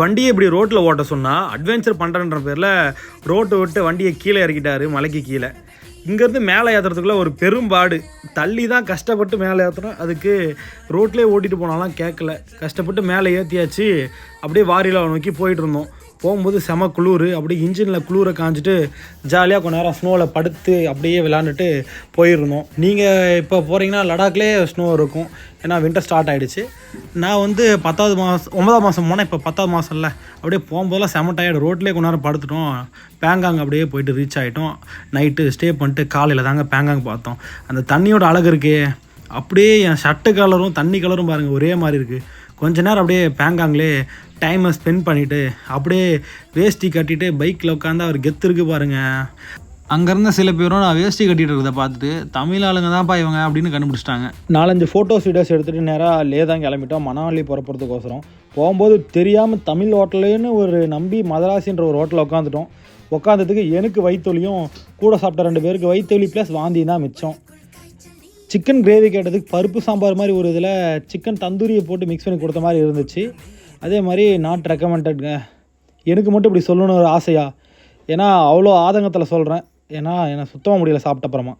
வண்டியை இப்படி ரோட்டில் ஓட்ட சொன்னால் அட்வென்ச்சர் பண்ணுறன்ற பேரில் ரோட்டை விட்டு வண்டியை கீழே இறக்கிட்டாரு மலைக்கு கீழே. இங்கேருந்து மேலே ஏற்றுறதுக்குள்ள ஒரு பெரும்பாடு. தள்ளி தான் கஷ்டப்பட்டு மேலே ஏற்றுறோம் அதுக்கு ரோட்லேயே ஓட்டிட்டு போனாலாம் கேட்கல கஷ்டப்பட்டு மேலே ஏற்றியாச்சு அப்படியே வாரியில் நோக்கி போயிட்டு இருந்தோம். போகும்போது செம குளிர் அப்படியே இன்ஜினில் குளிரை காஞ்சிட்டு ஜாலியாக கொஞ்ச நேரம் ஸ்னோவில் படுத்து அப்படியே விளாண்டுட்டு போயிருந்தோம். நீங்கள் இப்போ போகிறீங்கன்னா லடாக்லேயே ஸ்னோ இருக்கும். ஏன்னா வின்டர் ஸ்டார்ட் ஆகிடுச்சு நான் வந்து பத்தாவது மாதம் ஒன்பதாவது மாதம் போனால் இப்போ பத்தாவது மாதம்ல அப்படியே போகும்போதெல்லாம் செம டயர்டு ரோட்லேயே கொஞ்ச நேரம் படுத்துட்டோம். பேங்காங் அப்படியே போயிட்டு ரீச் ஆகிட்டோம் நைட்டு ஸ்டே பண்ணிட்டு காலையில் தாங்க பேங்காங் பார்த்தோம். அந்த தண்ணியோட அழகு இருக்கே. அப்படியே என் ஷர்ட்டு கலரும் தண்ணி கலரும் பாருங்கள் ஒரே மாதிரி இருக்குது கொஞ்ச நேரம் அப்படியே பேங்காங்லே டைமை ஸ்பெண்ட் பண்ணிவிட்டு அப்படியே வேஷ்டி கட்டிட்டு பைக்கில் உட்காந்து அவர் கெத்து இருக்கு பாருங்கள் அங்கேருந்த சில பேரும் நான் வேஷ்டி கட்டிகிட்டு இருக்கிறத பார்த்துட்டு தமிழ் ஆளுங்க தான்ப்பா இவங்க அப்படின்னு கண்டுபிடிச்சிட்டாங்க. நாலஞ்சு ஃபோட்டோஸ் வீடியோஸ் எடுத்துகிட்டு நேராக லே தான் கிளம்பிட்டோம். மணாலி புறப்படுறதுக்கோசரம் போகும்போது தெரியாமல் தமிழ் ஹோட்டலேன்னு ஒரு நம்பி மதராசின்ற ஒரு ஹோட்டலில் உட்காந்துட்டோம் உட்காந்ததுக்கு எனக்கு வயிற்றுலியும் கூட சாப்பிட்ட ரெண்டு பேருக்கு வயிற்றுலி ப்ளஸ் வாந்தி தான் மிச்சம். சிக்கன் கிரேவி கேட்டதுக்கு பருப்பு சாம்பார் மாதிரி ஒரு இதில் சிக்கன் தந்தூரியை போட்டு மிக்ஸ் பண்ணி கொடுத்த மாதிரி இருந்துச்சு. அதே மாதிரி நாட் ரெக்கமெண்டட்ங்க எனக்கு மட்டும் இப்படி சொல்லணும்னு ஒரு ஆசையா? ஏன்னா அவ்வளோ ஆதங்கத்தில் சொல்கிறேன் ஏன்னா என்னை சுத்தமாக முடியல சாப்பிட்ட அப்புறமா.